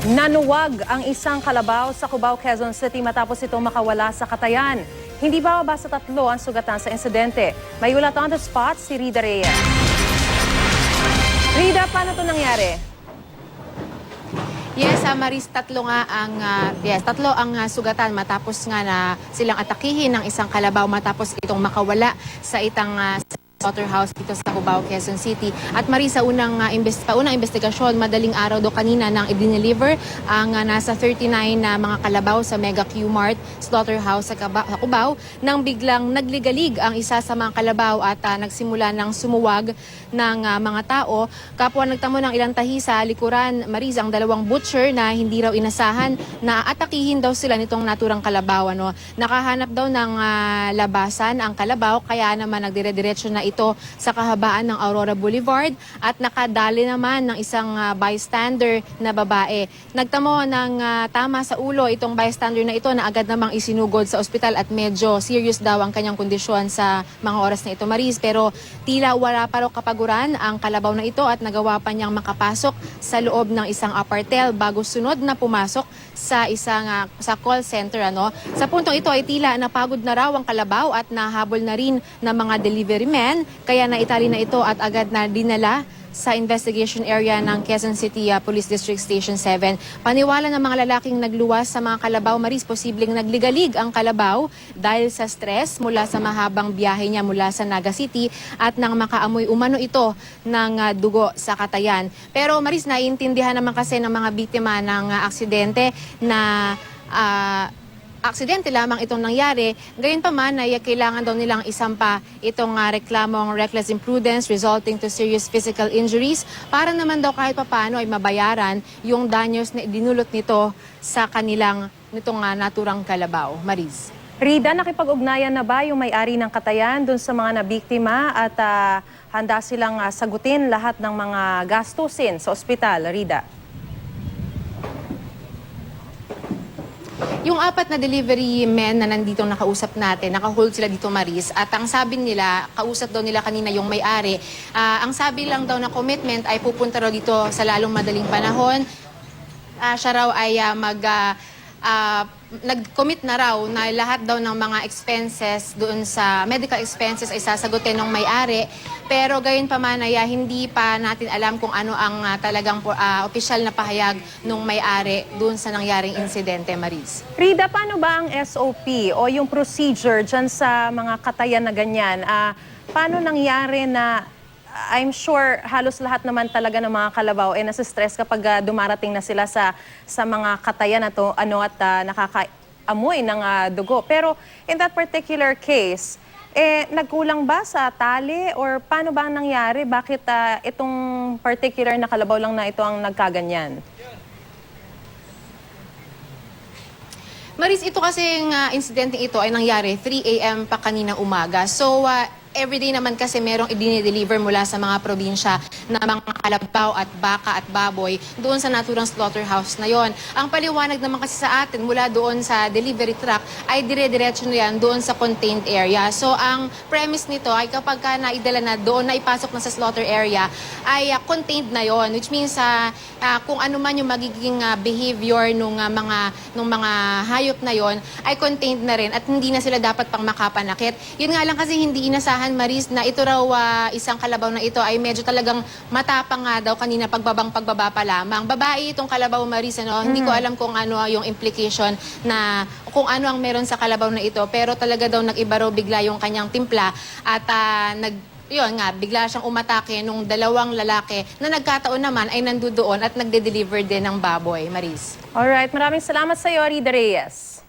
Nanuwag ang isang kalabaw sa Cubao, Quezon City matapos ito makawala sa katayan. Hindi bababa sa tatlo ang sugatan sa insidente. May ulat on the spot si Rida Reyes. Rida, paano ito nangyari? Yes, ah, Maris, tatlo nga ang ah, yes, tatlo ang ah, sugatan matapos nga na silang atakihin ng isang kalabaw matapos itong makawala sa itang ah, slaughterhouse dito sa Cubao, Quezon City. At Maris, sa unang uh, invest unang investigasyon, madaling araw do kanina nang i-deliver ang ah, nasa 39 na mga kalabaw sa Mega Q-Mart slaughterhouse sa, Cubao nang biglang nagligalig ang isa sa mga kalabaw at ah, nagsimula ng sumuwag ng ah, mga tao. Kapwa nagtamo ng ilang tahi sa likuran, Maris, ang dalawang butcher na hindi raw inasahan na atakihin daw sila nitong naturang kalabaw. Ano. Nakahanap daw ng ah, labasan ang kalabaw kaya naman nagdire-diretso na ito sa kahabaan ng Aurora Boulevard at nakadali naman ng isang ah, bystander na babae. Nagtamo ng ah, tama sa ulo itong bystander na ito na agad namang isinugod sa ospital at medyo serious daw ang kanyang kondisyon sa mga oras na ito, Maris. Pero tila wala pa raw kapaguran ang kalabaw na ito at nagawa pa niyang makapasok sa loob ng isang apartel bago sunod na pumasok sa isang ah, sa call center ano. Sa puntong ito ay tila napagod na raw ang kalabaw at nahabol na rin ng mga delivery men kaya naitali na ito at agad na dinala sa investigation area ng Quezon City ah, Police District Station 7. Paniwala ng mga lalaking nagluwas sa mga kalabaw, Maris, posibleng nagligalig ang kalabaw dahil sa stress mula sa mahabang biyahe niya mula sa Naga City at nang makaamoy umano ito ng ah, dugo sa katayan. Pero Maris, naiintindihan naman kasi ng mga biktima ng ah, aksidente na ah, aksidente lamang itong nangyari. Gayon pa man ay kailangan daw nilang isampa itong ah, reklamong reckless imprudence resulting to serious physical injuries para naman daw kahit papano ay mabayaran yung danyos na dinulot nito sa kanilang nitong ah, naturang kalabaw. Mariz. Rida, nakipag-ugnayan na ba yung may-ari ng katayan dun sa mga nabiktima at ah, handa silang ah, sagutin lahat ng mga gastusin sa ospital? Rida. Yung apat na delivery men na nandito nakausap natin, nakahold sila dito Maris, at ang sabi nila, kausap daw nila kanina yung may-ari, ah, ang sabi lang daw na commitment ay pupunta raw dito sa lalong madaling panahon. Ah, siya raw ay ah, mag... ah, ah, nag-commit na raw na lahat daw ng mga expenses doon sa medical expenses ay sasagutin ng may-ari. Pero gayon pa man ay hindi pa natin alam kung ano ang ah, talagang ah, opisyal na pahayag ng may-ari doon sa nangyaring insidente, Maris. Rida, paano ba ang SOP o yung procedure dyan sa mga katayan na ganyan? Ah, paano nangyari na I'm sure halos lahat naman talaga ng mga kalabaw ay nasa-stress kapag ah, dumarating na sila sa sa mga katayan na to ano at ah, nakakaamoy ng ah, dugo. Pero in that particular case, eh nagkulang ba sa tali or paano ba ang nangyari? Bakit ah, itong particular na kalabaw lang na ito ang nagkaganyan? Maris, ito kasing uh, insidente ito ay nangyari 3 a.m. pa kaninang umaga. So, uh, everyday naman kasi merong i-deliver mula sa mga probinsya na mga kalabaw at baka at baboy doon sa naturang slaughterhouse na yon. Ang paliwanag naman kasi sa atin mula doon sa delivery truck ay dire-diretso na yan doon sa contained area. So, ang premise nito ay kapag ka naidala na doon na ipasok na sa slaughter area ay uh, contained na yon which means uh, uh, kung ano man yung magiging uh, behavior nung uh, mga nung mga hayop na yon ay contained na rin at hindi na sila dapat pang makapanakit. Yun nga lang kasi hindi inasahan Maris na ito raw uh, isang kalabaw na ito ay medyo talagang matapang nga daw kanina pagbabang pagbaba pa lamang. Babae itong kalabaw Maris ano, hindi ko alam kung ano yung implication na kung ano ang meron sa kalabaw na ito pero talaga daw nag-iba raw bigla yung kanyang timpla at ah, nag yun nga, bigla siyang umatake nung dalawang lalaki na nagkataon naman ay nandoon at nagde-deliver din ng baboy, Maris. Alright, maraming salamat sa iyo, Rida Reyes.